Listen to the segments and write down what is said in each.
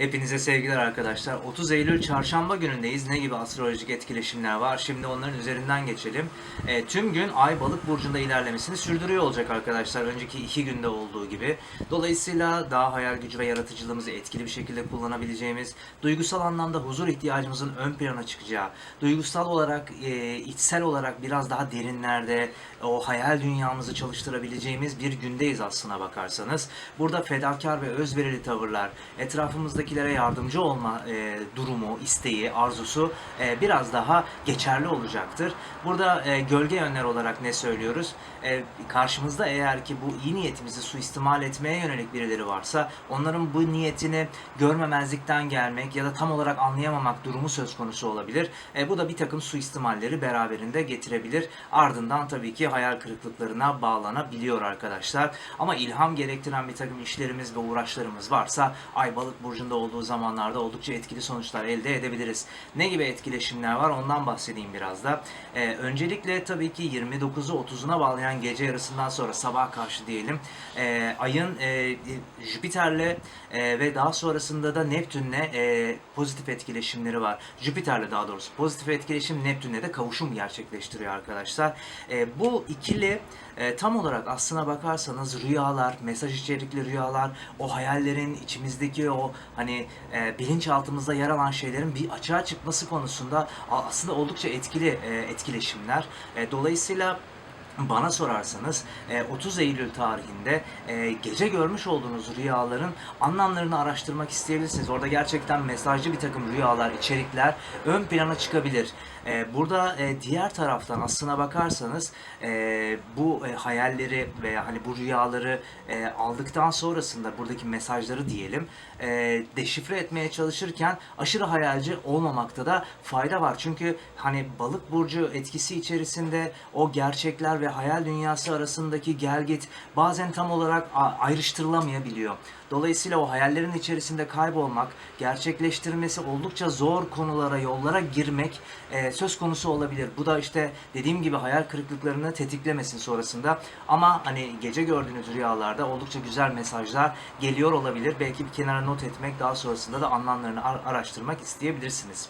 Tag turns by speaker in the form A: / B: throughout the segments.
A: Hepinize sevgiler arkadaşlar. 30 Eylül çarşamba günündeyiz. Ne gibi astrolojik etkileşimler var? Şimdi onların üzerinden geçelim. E, tüm gün Ay Balık burcunda ilerlemesini sürdürüyor olacak arkadaşlar. Önceki iki günde olduğu gibi. Dolayısıyla daha hayal gücü ve yaratıcılığımızı etkili bir şekilde kullanabileceğimiz, duygusal anlamda huzur ihtiyacımızın ön plana çıkacağı, duygusal olarak, e, içsel olarak biraz daha derinlerde o hayal dünyamızı çalıştırabileceğimiz bir gündeyiz aslına bakarsanız. Burada fedakar ve özverili tavırlar, etrafımızdakilere yardımcı olma e, durumu, isteği, arzusu e, biraz daha geçerli olacaktır. Burada e, gölge yönler olarak ne söylüyoruz? E, karşımızda eğer ki bu iyi niyetimizi suistimal etmeye yönelik birileri varsa onların bu niyetini görmemezlikten gelmek ya da tam olarak anlayamamak durumu söz konusu olabilir. E, bu da bir takım suistimalleri beraberinde getirebilir. Ardından tabii ki hayal kırıklıklarına bağlanabiliyor arkadaşlar. Ama ilham gerektiren bir takım işlerimiz ve uğraşlarımız varsa Ay Balık burcunda olduğu zamanlarda oldukça etkili sonuçlar elde edebiliriz. Ne gibi etkileşimler var ondan bahsedeyim biraz da. Ee, öncelikle tabii ki 29'u 30'una bağlayan gece yarısından sonra sabah karşı diyelim e, ayın e, Jüpiter'le e, ve daha sonrasında da Neptün'le e, pozitif etkileşimleri var. Jüpiter'le daha doğrusu pozitif etkileşim Neptün'le de kavuşum gerçekleştiriyor arkadaşlar. E, bu ikili e, tam olarak aslına bakarsanız rüyalar, mesaj içerikli rüyalar, o hayallerin içimizdeki o hani e, bilinçaltımızda yer alan şeylerin bir açığa çıkması konusunda aslında oldukça etkili e, etkileşimler. E, dolayısıyla bana sorarsanız e, 30 Eylül tarihinde e, gece görmüş olduğunuz rüyaların anlamlarını araştırmak isteyebilirsiniz. Orada gerçekten mesajlı bir takım rüyalar, içerikler ön plana çıkabilir. E, Burada e, diğer taraftan aslına bakarsanız e, bu e, hayalleri veya hani bu rüyaları e, aldıktan sonrasında buradaki mesajları diyelim e, deşifre etmeye çalışırken aşırı hayalci olmamakta da fayda var. Çünkü hani balık burcu etkisi içerisinde o gerçekler ve hayal dünyası arasındaki gelgit bazen tam olarak ayrıştırılamayabiliyor. Dolayısıyla o hayallerin içerisinde kaybolmak, gerçekleştirmesi oldukça zor konulara, yollara girmek e, söz konusu olabilir. Bu da işte dediğim gibi hayal kırıklıklarını tetiklemesin sonrasında. Ama hani gece gördüğünüz rüyalarda oldukça güzel mesajlar geliyor olabilir. Belki bir kenara not etmek, daha sonrasında da anlamlarını ar- araştırmak isteyebilirsiniz.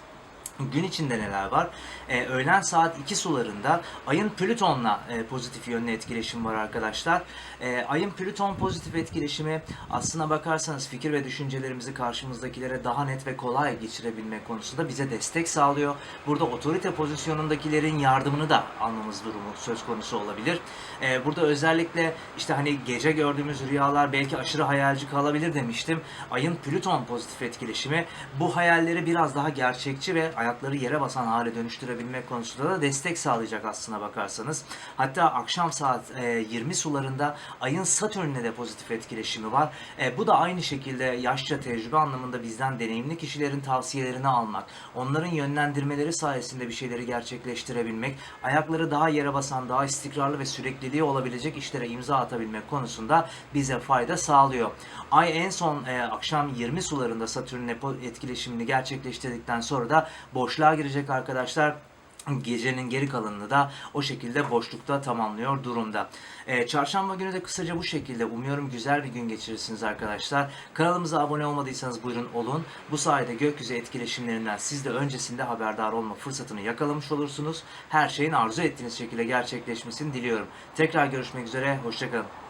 A: Gün içinde neler var? Ee, öğlen saat 2 sularında ayın Plüton'la e, pozitif yönlü etkileşim var arkadaşlar. Ee, ayın Plüton pozitif etkileşimi aslına bakarsanız fikir ve düşüncelerimizi karşımızdakilere daha net ve kolay geçirebilmek konusunda bize destek sağlıyor. Burada otorite pozisyonundakilerin yardımını da almamız durumu söz konusu olabilir. Ee, burada özellikle işte hani gece gördüğümüz rüyalar belki aşırı hayalci kalabilir demiştim. Ayın Plüton pozitif etkileşimi bu hayalleri biraz daha gerçekçi ve ayakları yere basan hale dönüştürebilmek konusunda da destek sağlayacak aslına bakarsanız. Hatta akşam saat e, 20 sularında ayın Satürn'le de pozitif etkileşimi var. E, bu da aynı şekilde yaşça tecrübe anlamında bizden deneyimli kişilerin tavsiyelerini almak, onların yönlendirmeleri sayesinde bir şeyleri gerçekleştirebilmek, ayakları daha yere basan, daha istikrarlı ve sürekliliği olabilecek işlere imza atabilmek konusunda bize fayda sağlıyor. Ay en son e, akşam 20 sularında Satürn'le etkileşimini gerçekleştirdikten sonra da boşluğa girecek arkadaşlar. Gecenin geri kalanını da o şekilde boşlukta tamamlıyor durumda. Ee, çarşamba günü de kısaca bu şekilde. Umuyorum güzel bir gün geçirirsiniz arkadaşlar. Kanalımıza abone olmadıysanız buyurun olun. Bu sayede gökyüzü etkileşimlerinden siz de öncesinde haberdar olma fırsatını yakalamış olursunuz. Her şeyin arzu ettiğiniz şekilde gerçekleşmesini diliyorum. Tekrar görüşmek üzere. Hoşçakalın.